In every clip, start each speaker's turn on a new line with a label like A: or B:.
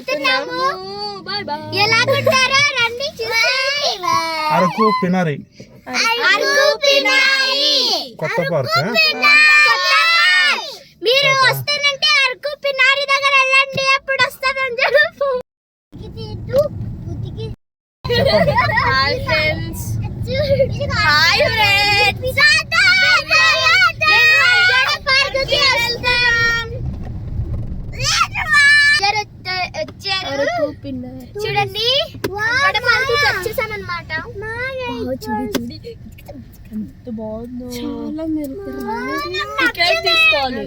A: వెళ్తున్నాము. ఎలాగుంటారో రండి చూసి
B: అరకు పినారి.
A: అరకు
B: కొత్త పార్క్
A: మీరు వస్తానంటే అరకు పినారి దగ్గర వెళ్ళండి అప్పుడు వస్తానని చెప్పు.
C: హాయ్ ఫ్రెండ్స్
A: హాయ్ ఫ్రెండ్స్
C: పిన్న
A: చూడండి. ఇక్కడ మనకి వచ్చేసాం అనమాట
C: చూడి చూడి. ఎంత బాగుందో. చాలా తీసుకోవాలి.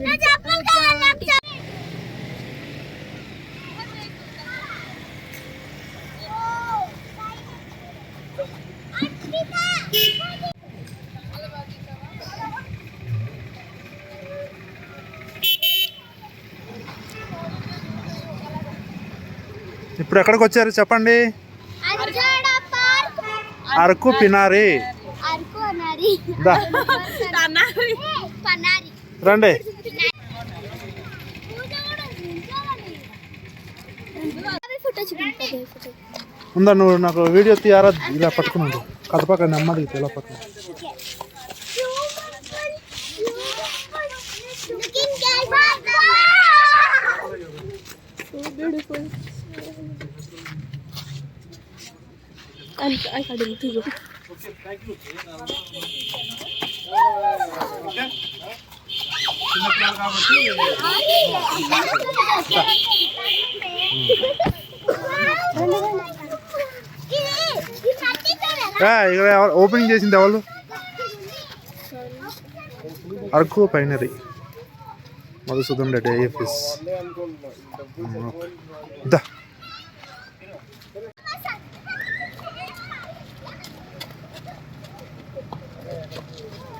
B: ఇప్పుడు ఎక్కడికి వచ్చారు చెప్పండి?
A: అంజాడ పార్క్.
B: అరకు పినారి. రండి. ఉందా నువ్వు నాకు వీడియో తీయారా? ఇలా పట్టుకున్నాడు కథ పక్క నెమ్మది ఇలా పక్కన
C: బ్యూటిఫుల్ ఐ
B: ఇక్కడ ఎవరు- ఓపెనింగ్ చేసింది ఎవరు? Araku pinery Madhusudan Reddy IFS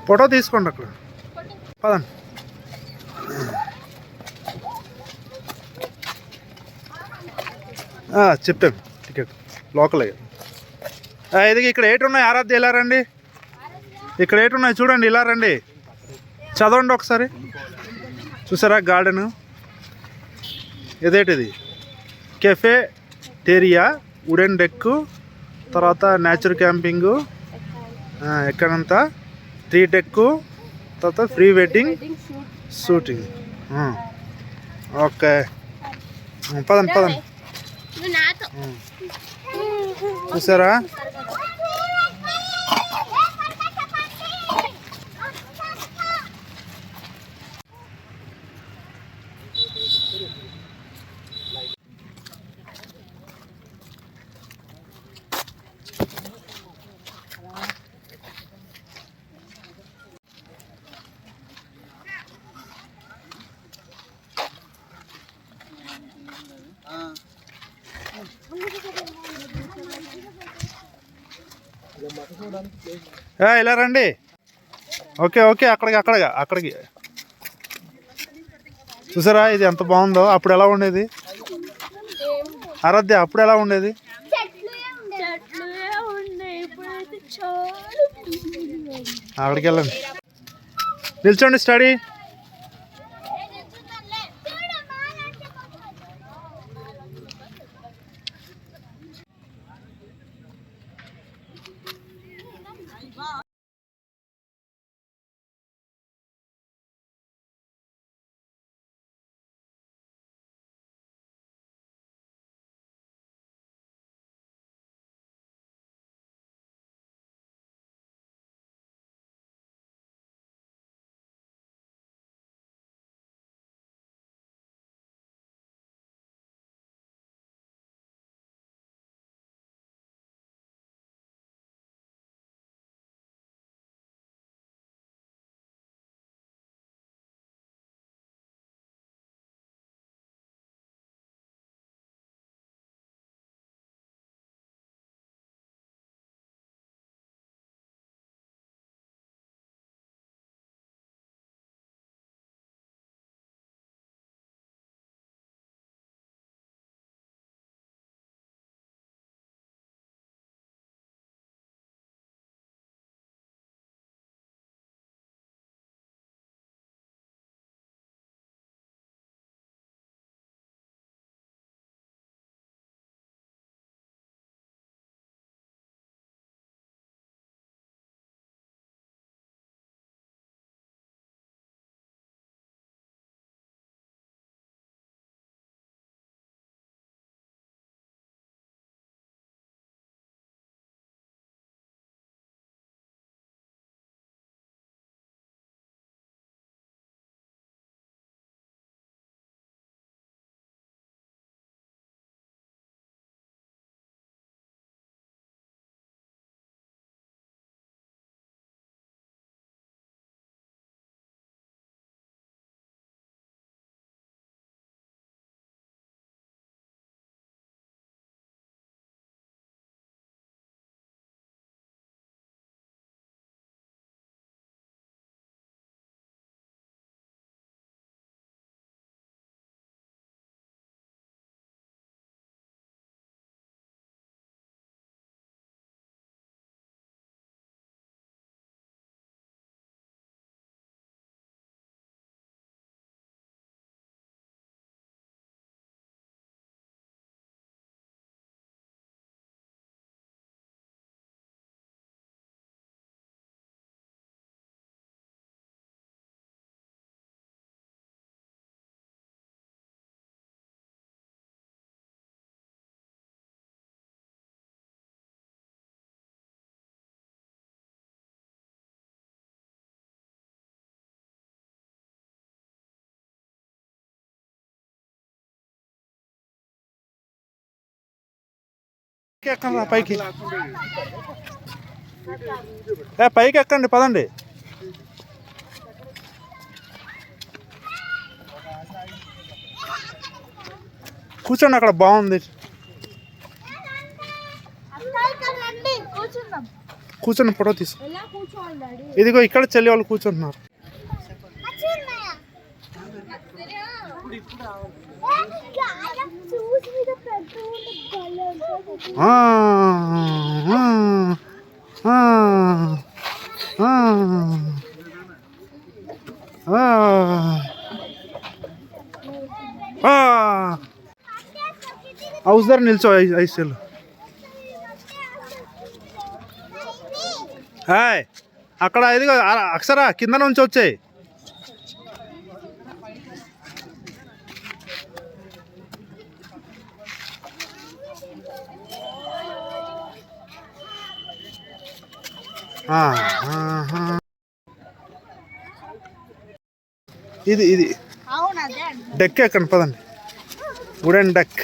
B: photo తీసుకోండి అక్కడ. పదండి. చెప్తాను టికెట్. లోకల్ ఇది ఇక్కడ ఏటున్నాయి ఆరాధ్య ఇలా రండి. ఇక్కడ ఏటి ఉన్నాయి? చూడండి ఇలా రండి. చదవండి ఒకసారి. చూసారా గార్డెన్? ఇదేటిది? కెఫే టేరియా వుడెన్ డెక్ తర్వాత నేచర్ క్యాంపింగు. ఎక్కడంతా? త్రీ డెక్ తర్వాత ఫ్రీ వెడ్డింగ్ షూటింగ్. ఓకే. పదండి పదండి. చూసారా? ఇలా రండి. ఓకే ఓకే అక్కడికి అక్కడగా అక్కడికి. చూసారా ఇది ఎంత బాగుందో? అప్పుడు ఎలా ఉండేది? ఆరాధ్య అప్పుడు ఎలా ఉండేది? అక్కడికి వెళ్ళండి. నిల్చోండి స్టడీ. ఎక్కండి పైకి. ఏ పైకి ఎక్కండి పదండి. కూర్చోండి అక్కడ బాగుంది.
C: కూర్చోండి
B: కూర్చొని ఫోటో తీసు ఇదిగో ఇక్కడ చెల్లి వాళ్ళు కూర్చుంటున్నారు. ఆ, హౌస్ దగ్గర నిల్చో ఐ- ఐసీఎల్ హాయ్. అక్కడ ఇదిగో ఆ- అక్షరా కింద నుంచి వచ్చాయి. ఇది ఇది
C: అవును అదే
B: డెక్ ఎక్కండి పదండి వుడెన్ డెక్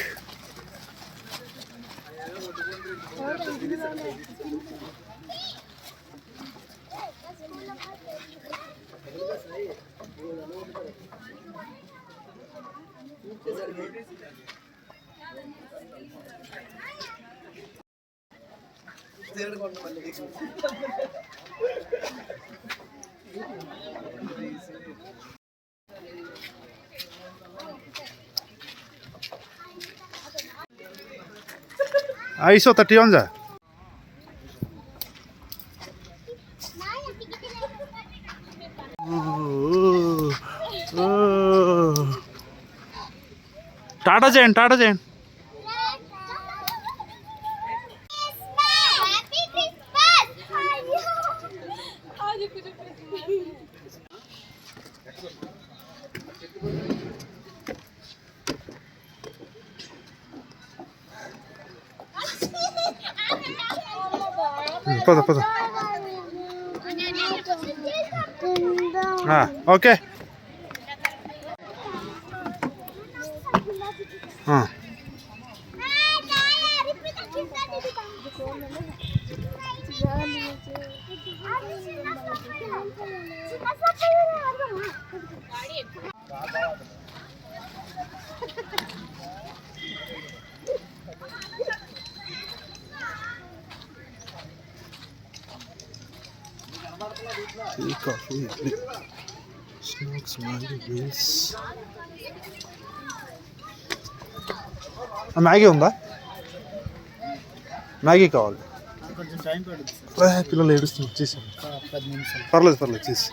B: ఐసో థర్టీ వన్ జా టాటా చేయండి టాటా చేయండి పద పద ఆ, ఓకే ఆ, tea coffee idli snacks Maggi ఉందా? మ్యాగీ కావాలి. పిల్లలు ఏడుస్తున్నారు. చేసాం
D: సార్ పది నిమిషాలు.
B: పర్లేదు పర్లేదు చేసి.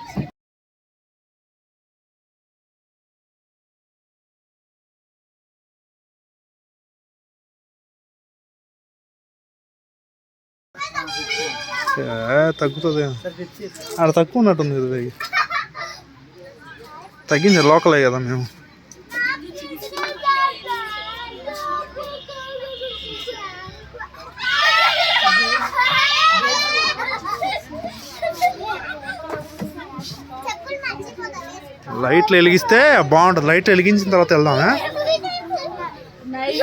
B: తగ్గుతుంది ఆడ తక్కువ ఉన్నట్టుంది ఇది తగ్గింది లోకలే కదా మేము. లైట్లు వెలిగిస్తే బాగుంటుంది. లైట్ వెలిగించిన తర్వాత వెళ్దామే
C: నైట్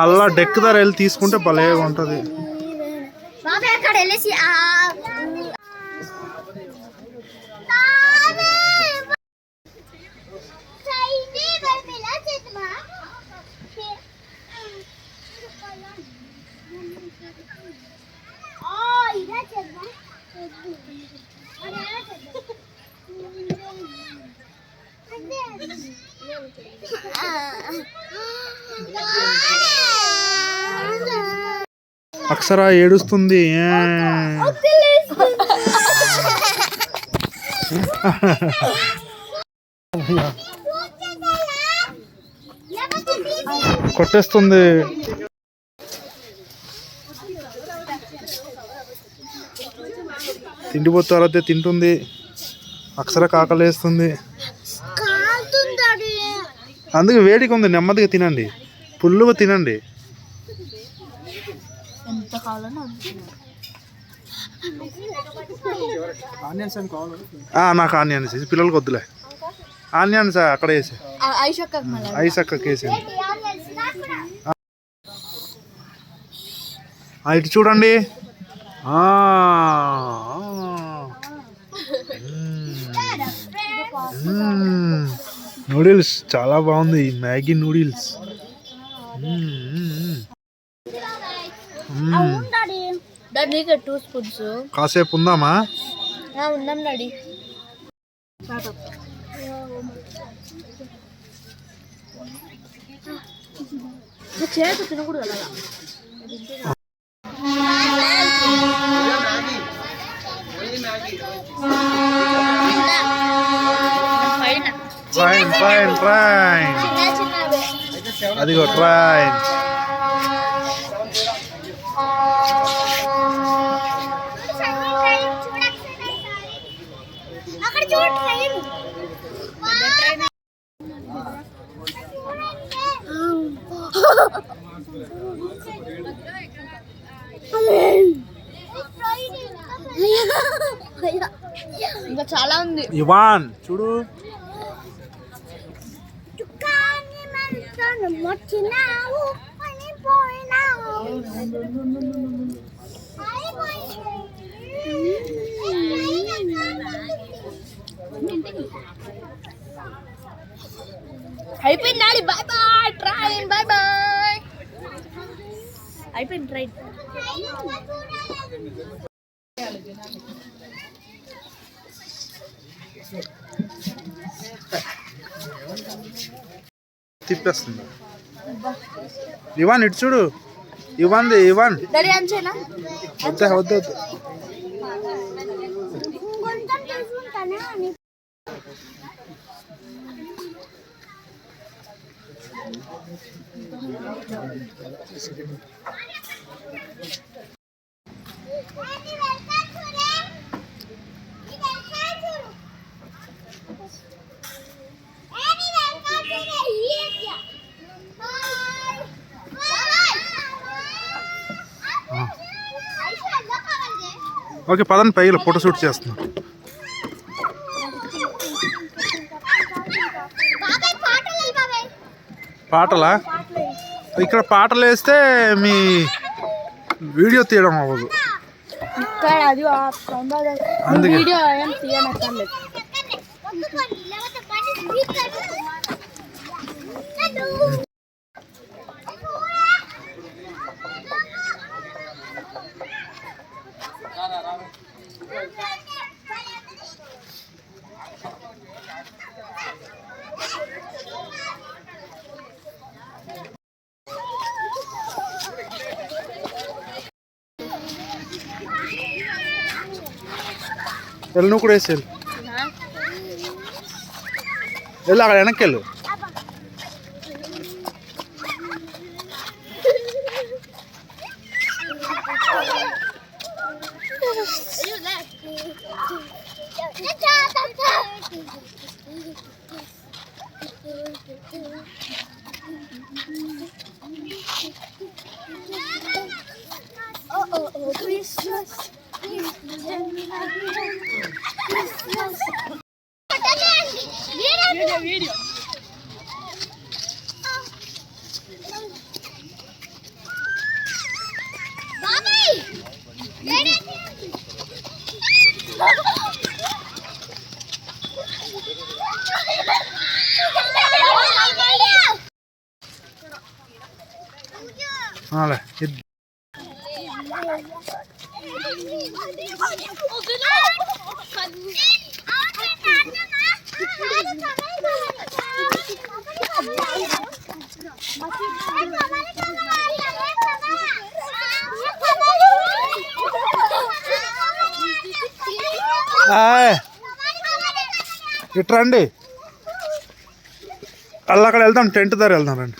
B: అలా డెక్ దగ్గర వెళ్ళి తీసుకుంటే భలే ఉంటుంది.
A: బాబాయ్ అక్కడ వెళ్ళేసి ఆ
B: అక్షర ఏడుస్తుంది. కొట్టేస్తుంది. తిండిపోతూ అలా తింటుంది. అక్షర కాకలేస్తుంది. అందుకే వేడిగా ఉంది. నెమ్మదిగా తినండి. పుల్లుగా తినండి.
C: కావాలని అంత
B: నాకు ఆనియన్స్ వేసి పిల్లలకి వద్దులే. ఆనియన్స్ అక్కడ వేసి. ఐస్ అక్కకి వేసి ఇటు చూడండి. నూడిల్స్ చాలా బాగుంది. Maggi noodles.
A: డాడీ.
C: డాడీ నీకే టూ స్పూన్స్
B: కాసేపు ఉందామా?
C: ఉందాం డాడీ. చేతి తినకూడదు అలా
B: ట్రైన్ ట్రైన్ ట్రైన్ అదిగో
C: train
B: ఇవాన్ చూడు
A: చుక్కాని మనసును మొచ్చినావు పనిపోయినావు
C: అయిపోయింది daddy bye bye train bye bye అయిపోయింది ట్రైన్
B: తిప్పేస్తుంది ఇవాన్ ఇటు చూడు ఇవాన్ది ఇవాన్
C: డాడీ అంచేనా
B: వద్దా వద్దు వద్దు
A: కొంచెం తీసుకుంటానే
B: ఓకే పదండి పైకి ఫోటో షూట్ చేస్తున్నా.
A: పాటలు
B: ఇక్కడ పాటలు వేస్తే మీ వీడియో తీయడం అవ్వదు. అందుకే. వెళ్ళు నువ్వు కూడా వేసి వెళ్ళు. వెళ్ళు అక్కడ వెనక్కి వెళ్ళు. అలా ఇది ఆయ్, ఇటు రండి. అలా అక్కడ వెళ్దాం టెంట్ దగ్గర వెళ్దాం రండి.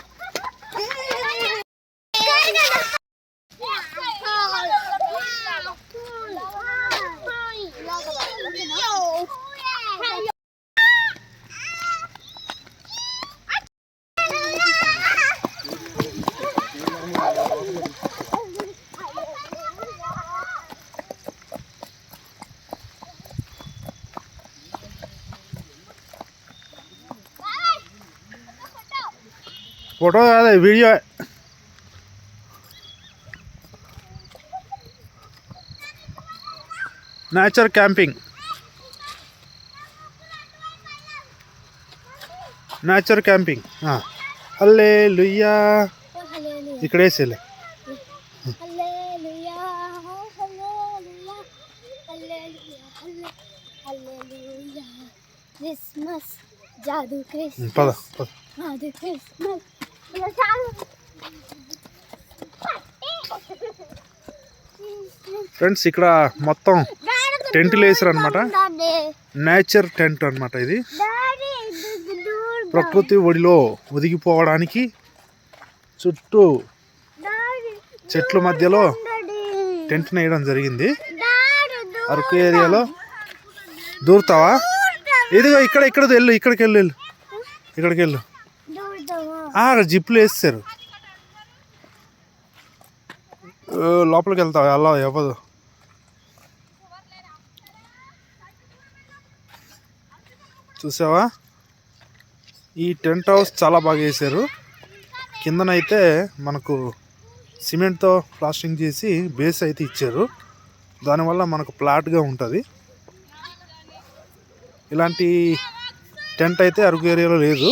B: ఫోటో కాదు video. Nature camping. Nature camping. Alleluia ఇక్కడ వేసేలే
A: క్రిస్మస్ జాదు క్రిస్మస్
B: పద పద.
A: జాదు క్రిస్మస్.
B: ఫ్రెండ్స్ ఇక్కడ మొత్తం టెంట్లు వేసారు అనమాట నేచర్ టెంట్ అన్నమాట ఇది. ప్రకృతి ఒడిలో ఒదిగిపోవడానికి చుట్టూ చెట్ల మధ్యలో టెంట్ వేయడం జరిగింది. అరకు ఏరియాలో. దూరుతావా? ఇదిగో ఇక్కడ ఇక్కడ వెళ్ళు ఇక్కడికి వెళ్ళు వెళ్ళు. ఇక్కడికి వెళ్ళు. జిప్లు వేస్తారు. లోపలికి వెళ్తావా? అలా ఇవ్వదు. చూసావా? ఈ టెంట్ హౌస్ చాలా బాగా వేసారు కిందనైతే మనకు సిమెంట్తో ప్లాస్టింగ్ చేసి బేస్ అయితే ఇచ్చారు. దానివల్ల మనకు ఫ్లాట్గా ఉంటుంది. ఇలాంటి టెంట్ అయితే అరకు ఏరియాలో లేదు.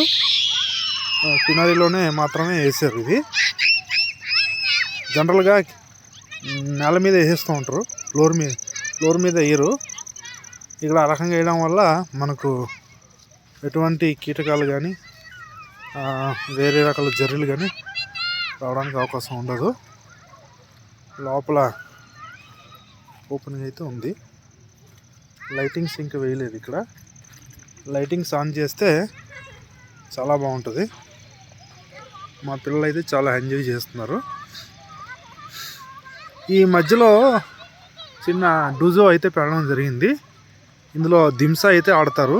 B: కినరీలోనే మాత్రమే వేసారు ఇది జనరల్గా నేల మీద వేసేస్తూ ఉంటారు. ఫ్లోర్ మీద ఫ్లోర్ మీద వేయరు. ఇక్కడ ఆ రకంగా వేయడం వల్ల మనకు ఎటువంటి కీటకాలు కానీ వేరే రకాల జర్రీలు కానీ రావడానికి అవకాశం ఉండదు. లోపల ఓపెనింగ్ అయితే ఉంది. లైటింగ్స్ ఇంకా వేయలేదు ఇక్కడ. లైటింగ్స్ ఆన్ చేస్తే చాలా బాగుంటుంది. మా పిల్లలు అయితే చాలా ఎంజాయ్ చేస్తున్నారు. ఈ మధ్యలో చిన్న డూజో అయితే పెట్టడం జరిగింది. ఇందులో దింసా అయితే ఆడతారు.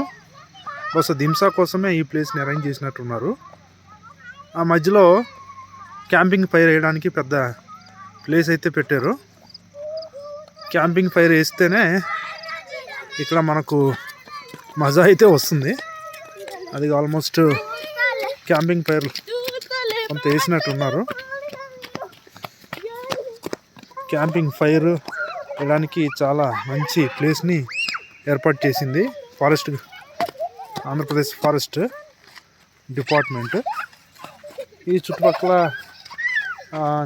B: బహుశా దింసా కోసమే ఈ ప్లేస్ని అరేంజ్ చేసినట్టున్నారు. ఆ మధ్యలో క్యాంపింగ్ ఫైర్ వేయడానికి పెద్ద ప్లేస్ అయితే పెట్టారు. క్యాంపింగ్ ఫైర్ వేస్తేనే ఇక్కడ మనకు మజా అయితే వస్తుంది. అది ఆల్మోస్ట్ క్యాంపింగ్ ఫైర్ కొంత వేసినట్టున్నారు. క్యాంపింగ్ ఫైర్ వేయడానికి చాలా మంచి ప్లేస్ని ఏర్పాటు చేసింది. Forest Andhra Pradesh forest department. ఈ చుట్టుపక్కల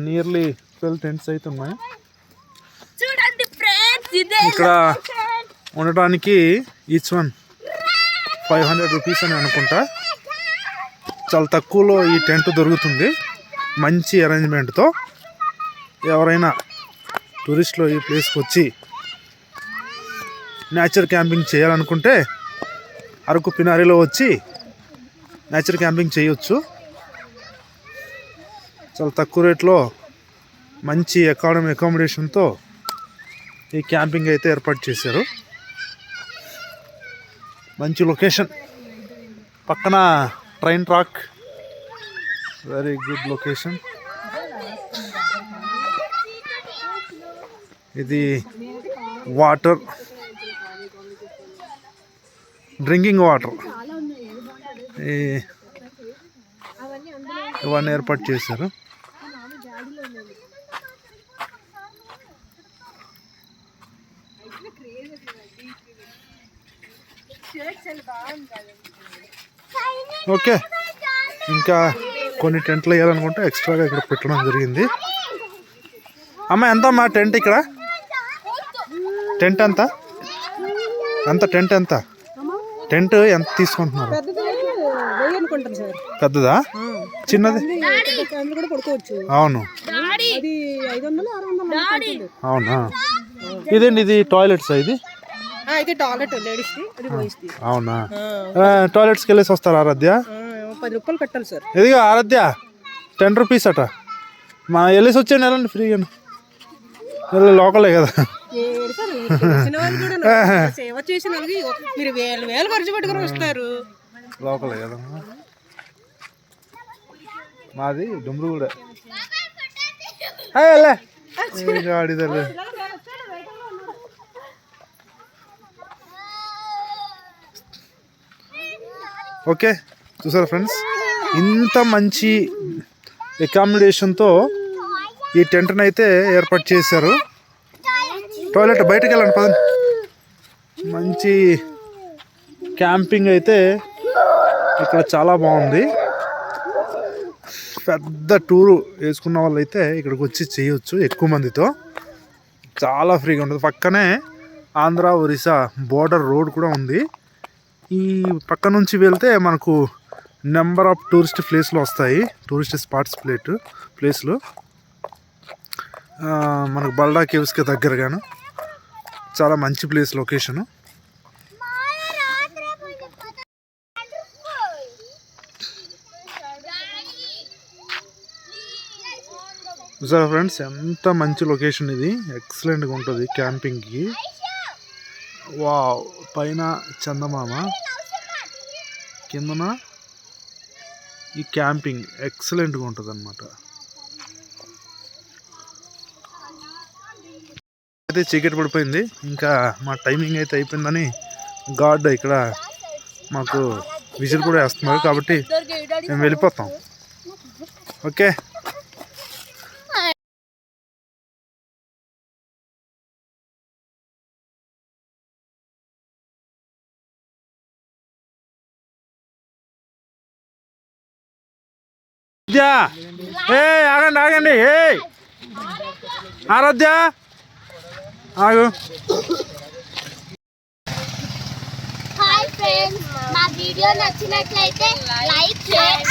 B: నియర్లీ ట్వెల్వ్ టెంట్స్ అయితే ఉన్నాయి. ఇక్కడ ఉండటానికి each one five hundred rupees అని అనుకుంటా. చాలా తక్కువలో ఈ టెంట్ దొరుకుతుంది. మంచి అరేంజ్మెంట్తో. ఎవరైనా టూరిస్టులు ఈ ప్లేస్కి వచ్చి నేచర్ క్యాంపింగ్ చేయాలనుకుంటే అరకు పినారిలో వచ్చి నేచర్ క్యాంపింగ్ చేయొచ్చు. చాలా తక్కువ రేట్లో మంచి అకాడమీ అకామిడేషన్తో ఈ క్యాంపింగ్ అయితే ఏర్పాటు చేశారు. మంచి లొకేషన్. పక్కన train track very good location ఇది వాటర్ డ్రింకింగ్ వాటర్ ఈ ఇవన్నీ ఏర్పాటు చేశారు. ఓకే. ఇంకా కొన్ని టెంట్లు వేయాలనుకుంటే ఎక్స్ట్రాగా ఇక్కడ పెట్టడం జరిగింది. అమ్మ ఎంత అమ్మా టెంట్ ఇక్కడ? టెంట్ ఎంత? ఎంత టెంట్ ఎంత? టెంట్ ఎంత తీసుకుంటున్నారు? పెద్దదా? చిన్నది? అవును. అవునా? ఇదేంటి ఇది టాయిలెట్స్ ఇది?
E: అయితే టాయిలెట్ అది
B: అవునా? టాయిలెట్స్కి వెళ్ళేసి వస్తారు ఆరాధ్య?
E: పది రూపాయలు కట్టాలి సార్.
B: ఇదిగో ఆరాధ్య టెన్ రూపీస్ అట. మా వెళ్ళేసి వచ్చాను వెళ్ళండి ఫ్రీగా లోకలే కదా.
E: వాళ్ళు సేవ చేసిన మీరు వేలు వేలు ఖర్చు పెట్టుకుని వస్తారు.
B: లోకలే కదా. మాది డుమ్రుగుడ. గాడిదలు ఓకే? చూసారా ఫ్రెండ్స్? ఇంత మంచి అకామిడేషన్తో ఈ టెంట్ని అయితే ఏర్పాటు చేశారు. టాయిలెట్ బయటకు వెళ్ళండి పదండి. మంచి క్యాంపింగ్ అయితే ఇక్కడ చాలా బాగుంది. పెద్ద టూరు వేసుకున్న వాళ్ళు అయితే ఇక్కడికి వచ్చి చేయొచ్చు ఎక్కువ మందితో. చాలా ఫ్రీగా ఉంటుంది. పక్కనే ఆంధ్ర ఒరిస్సా బోర్డర్ రోడ్ కూడా ఉంది. ఈ పక్క నుంచి వెళ్తే మనకు నెంబర్ ఆఫ్ టూరిస్ట్ ప్లేస్లు వస్తాయి. టూరిస్ట్ స్పాట్స్ ప్లేట్ ప్లేస్లు. మనకు బల్డా కేవ్స్కి దగ్గరగాను. చాలా మంచి ప్లేస్ లొకేషను. చూసారా ఫ్రెండ్స్? ఎంత మంచి లొకేషన్ ఇది. ఎక్సలెంట్గా ఉంటుంది క్యాంపింగ్కి. వా పైన చందమామ. కిందన ఈ క్యాంపింగ్ ఎక్సలెంట్గా ఉంటుంది అనమాట అయితే చీకటి పడిపోయింది. ఇంకా మా టైమింగ్ అయితే అయిపోయిందని గాడ్ ఇక్కడ మాకు విజిల్ కూడా వేస్తున్నారు కాబట్టి మేము వెళ్ళిపోతాం. ఓకే? ఆరాధ్య. ఏ ఆగండి ఆగండి. ఏ ఆరాధ్య. ఆగు.
C: హాయ్ ఫ్రెండ్స్ మా వీడియో నచ్చినట్లయితే లైక్ చేయండి.